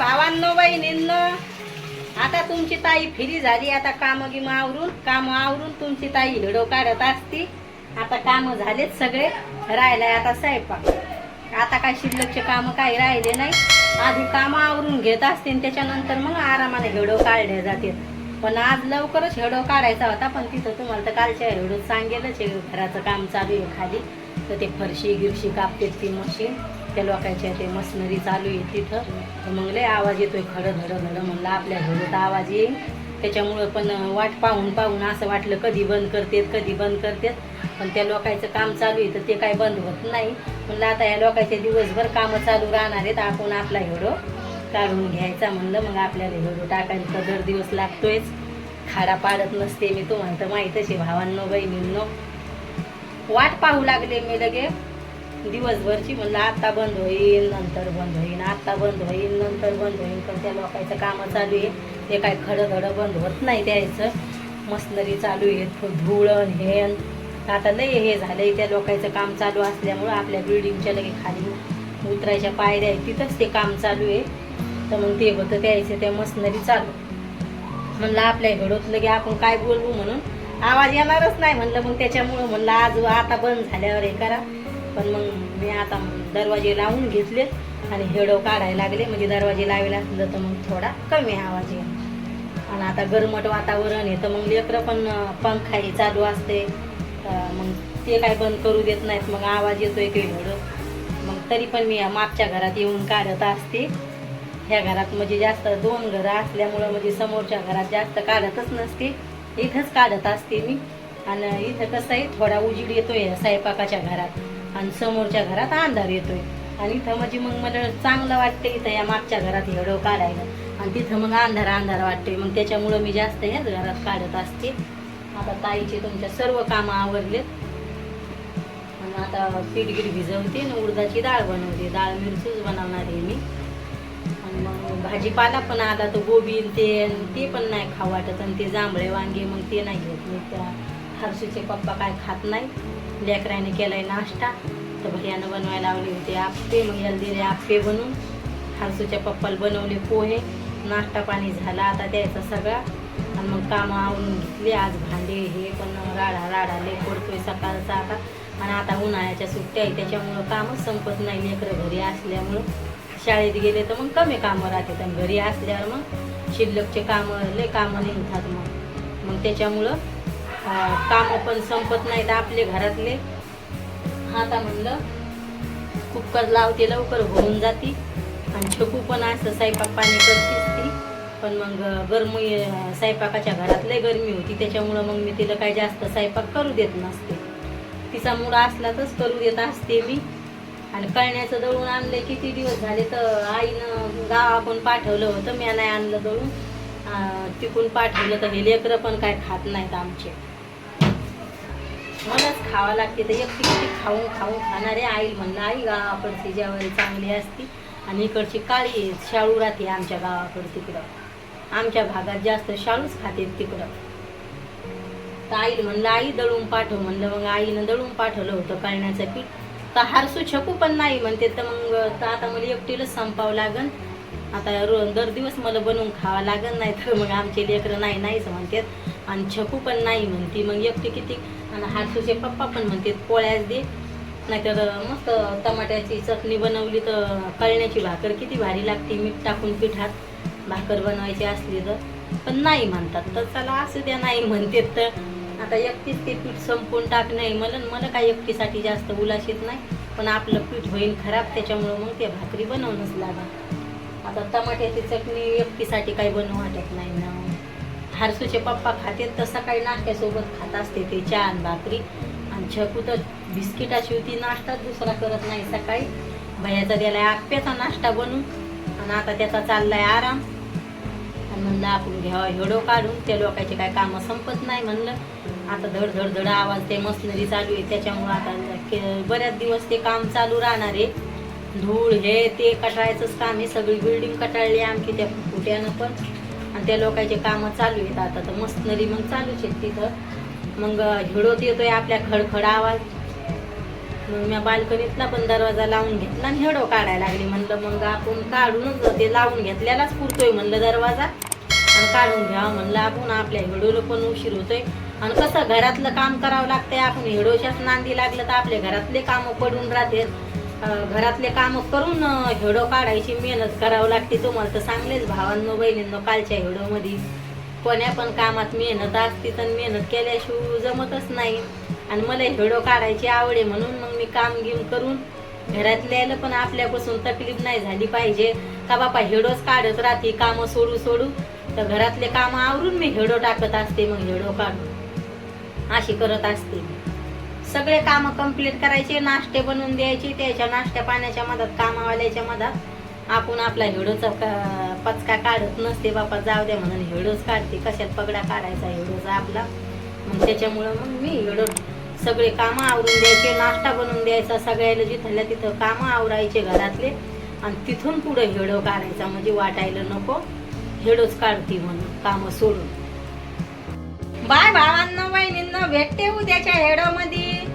भावांनो बहिणींनो आता तुमची ताई फिरी झाली. आता काम गिम आवरून काम आवरून तुमची ताई हिडो काढत असती. आता काम झालेत सगळे. राहिलाय आता स्वयंपाक. आता काय शिल्लकचे काम काही राहिले नाही. आधी काम आवरून घेत असते त्याच्यानंतर मग आरामाने हेडो काढले जाते पण आज लवकरच हेडो काढायचा होता पण तिथं तुम्हाला तर कालच्या हेडो सांगेलच हे घराचं काम चालू आहे खाली. तर ते फरशी गिरशी कापते ती मशीन. त्या लोकांच्या ते मशिनरी चालू आहे तिथं. तर मग लय आवाज येतोय खडं धडं धडं म्हणलं आपल्या घरात आवाज येईल त्याच्यामुळं पण वाट पाहून पाहून असं वाटलं कधी बंद करतेत कधी बंद करतेत. पण त्या लोकांचं काम चालू आहे तर ते काही बंद होत नाही. म्हणलं आता या लोकांचे दिवसभर कामं चालू राहणार आहेत. आपण आपला हेडो काढून घ्यायचा म्हणलं. मग आपल्याला हेडो टाकायला तर दर दिवस लागतोयच. खाडा पाडत नसते मी तुम्हाला तर माहीतच आहे. भावांनो बहिणींनो. वाट पाहू लागले मी लगे दिवसभरची म्हणलं आत्ता बंद होईल नंतर बंद होईल आत्ता बंद होईल नंतर बंद होईल. पण त्या लोकांचं कामं चालू आहे. ते काय खडं धडं बंद होत नाही त्याचं मशनरी चालू आहे धुळण हे आता लय हे झालंय. त्या लोकांचं काम चालू असल्यामुळं आपल्या बिल्डिंगच्या लगे खाली उतरायच्या पायऱ्या आहेत. तिथंच ते काम चालू आहे. तर मग ते होतं द्यायचं त्या मशनरी चालू. म्हणलं आपल्या घडोत लगे आपण काय बोलू म्हणून? आवाज येणारच नाही म्हणलं. मग त्याच्यामुळं म्हणलं आज आता बंद झाल्यावर हे करा. पण मग मी आता दरवाजे लावून घेतले आणि हेडो काढायला लागले. म्हणजे दरवाजे लावायला असलं तर मग थोडा कमी आवाज येईल. आणि आता गरमट वातावरण आहे तर मग लेकरं पण पंखाही पंखा हे चालू असते. मग ते काय बंद करू देत नाहीत. मग आवाज येतोय काही हेडो. मग तरी पण मी मागच्या घरात येऊन काढत असते. ह्या घरात म्हणजे जास्त दोन घरं असल्यामुळं म्हणजे समोरच्या घरात जास्त काढतच नसते. इथंच काढत असते मी. आणि इथं कसं आहे थोडा उजीड येतोय आहे स्वयंपाकाच्या घरात. आणि समोरच्या घरात अंधार येतोय. आणि इथं म्हणजे मग मला चांगलं वाटतं इथं या मागच्या घरात हेडो काढायला आणि तिथं मग अंधार अंधार वाटते मग त्याच्यामुळं मी जास्त ह्याच घरात काढत असते. आता ताईचे तुमच्या सर्व कामं आवरलेत. आणि आता पीठ गीठ भिजवते आणि उडदाची डाळ बनवते. डाळ मिरचीच बनवणार आहे मी. आणि मग भाजीपाला पण आला तर गोबी ते ते पण नाही खाऊ वाटत. आणि ते जांभळे वांगे मग ते नाही घेत मी त्या हर्षूचे पप्पा काय खात नाही. लेकराने केलाय नाश्ता. तर भैयानं बनवायला लावले होते आप्पे मग याला दिले आप्पे बनवून. हर्षूच्या पप्पाला बनवले पोहे. नाश्ता पाणी झाला. आता द्यायचा सगळा. आणि मग कामं आवरून घेतली. आज भांडे हे पण राडा राडा. लय पडतोय सकाळचा आता. आणि आता उन्हाळ्याच्या सुट्ट्या आहे त्याच्यामुळं कामच संपत नाही. लेकरं घरी असल्यामुळं. शाळेत गेले तर मग कमी कामं राहते आणि घरी असल्यावर मग शिल्लकचे कामं लय कामं निघतात मग. मग त्याच्यामुळं कामं पण संपत नाहीत आपले घरातले. आता म्हणलं कुकर लावते लवकर होऊन जाते. आणि छकू पण असं स्वयंपाक पाणी करतेच ती. पण मग गरमी स्वयंपाकाच्या घरात लय गरमी होती. त्याच्यामुळं मग मी तिला काही जास्त स्वयंपाक करू देत नसते. तिचा मुळा असला तरच करू देत असते मी. आणि कळण्याचं दळून आणलं किती दिवस झाले तर आईनं गावाकडून पाठवलं होतं. मी नाही आणलं दळून. तिकून पाठवलं तर हे लेकरं पण काय खात नाहीत आमचे. मलाच खावं लागते. तर एक एकटी खाऊन खाऊन खाणारे आई म्हणलं आई गावाकडची ज्यावेळी चांगली असती आणि इकडची काळी शाळू राहते आमच्या गावाकडं तिकडं. आमच्या भागात जास्त शाळूच खाते तिकडं. तर आई म्हणलं आई दळून पाठव. म्हणलं मग आईनं दळून पाठवलं होतं कळण्याचं पीठ. तर हारसू छकू पण नाही म्हणते. तर मग तर आता मला एकटीलाच संपावं लागन. आता रो दर दिवस मला बनवून खावं लागन नाही तर मग आमचे लेकरं नाही नाहीच म्हणतात. आणि छकू पण नाही म्हणते. मग एकटी किती? आणि हारसूचे पप्पा पण म्हणतात पोळ्याच दे. नाहीतर मस्त टमाट्याची चटणी बनवली तर कळण्याची भाकर किती भारी लागते. मीठ टाकून पिठात भाकर बनवायची असली तर. पण नाही म्हणतात. तर चला असू द्या नाही म्हणते तर. आता एकटीच ते पीठ संपून टाकणं आहे. मला मला काय एकटीसाठी जास्त उलाशीत नाही. पण आपलं पीठ होईल खराब त्याच्यामुळं मग ते भाकरी बनवणंच लागा. आता टमाट्याची चटणी एकटीसाठी काही बनवू वाटत नाही ना. हारसूचे पप्पा खातेत तर सकाळी नाश्त्यासोबत खात असते ते चहा आणि भाकरी. आणि छकू तर बिस्किटाची होती नाश्ता दुसरा करत नाही सकाळी. भैयाचा दिलाय आप्याचा नाश्ता बनून. आणि आता त्याचा चाललाय आराम. आणि म्हणलं आपण घ्यावा हेडो काढून. त्या लोकांचे काय कामं संपत नाही म्हणलं. आता धड धड धड आवाज ते मशिनरी चालू आहे. त्याच्यामुळं आता के- बऱ्याच दिवस ते काम चालू राहणार आहे. धूळ हे ते कटाळायचंच काम आहे. सगळी बिल्डिंग कटाळली आमची त्या फुट्यानं पण. आणि त्या लोकांचे कामं चालू आहेत. आता तर मस्तनरी मग चालूच आहेत तिथं. मग हिडोत येतोय आपल्या खडखड आवाज. मग मी बाल्कनीतला पण दरवाजा लावून घेतला आणि हेडो काढायला लागली. म्हणलं मग आपण काढूनच ते लावून घेतल्यालाच पुरतोय म्हणलं दरवाजा. आणि काढून घ्यावा म्हणलं आपण आपल्या हेडोला पण उशीर होतोय. आणि कसं घरातलं काम करावं लागतंय आपण हेडोच्याच नांदी लागलं तर आपल्या घरातले कामं पडून राहते घरातले कामं करून हेडो काढायची मेहनत करावं लागते. तुम्हाला तर चांगलेच भावांनो बहिणींनो कालच्या हेडोमध्ये कोण्या पण कामात मेहनत असते तर मेहनत केल्याशिवाय जमतच नाही. आणि मला हेडो काढायची आवड आहे म्हणून मग मी काम घेऊन करून घरातल्याला पण आपल्यापासून तकलीफ नाही झाली पाहिजे. का बापा हेडोच काढत राहते कामं सोडू सोडू. तर घरातले कामं आवरून मी हेडो टाकत असते मग हेडो काढून. अशी करत असते मी. सगळे कामं कंप्लीट करायचे नाश्ते बनवून द्यायचे त्याच्या नाश्त्या पाण्याच्या मधात कामावाल्याच्या मधात. आपण आपला हिडोचा का- पचका काढत नसते बापा जाऊ द्या म्हणून हेडोच काढते. कशात पगडा काढायचा हेडोचा आपला? मग त्याच्यामुळं मग मी हिडो सगळे कामं आवरून द्यायचे नाश्ता बनवून द्यायचा. सगळ्याला जिथल्या तिथं कामं आवरायचे घरातले. आणि तिथून पुढे हेडो काढायचा म्हणजे वाटायला नको. हेडोच काढते म्हणून कामं सोडून. बाय भावांना बहिणींना भेटते उद्याच्या हेडोमध्ये.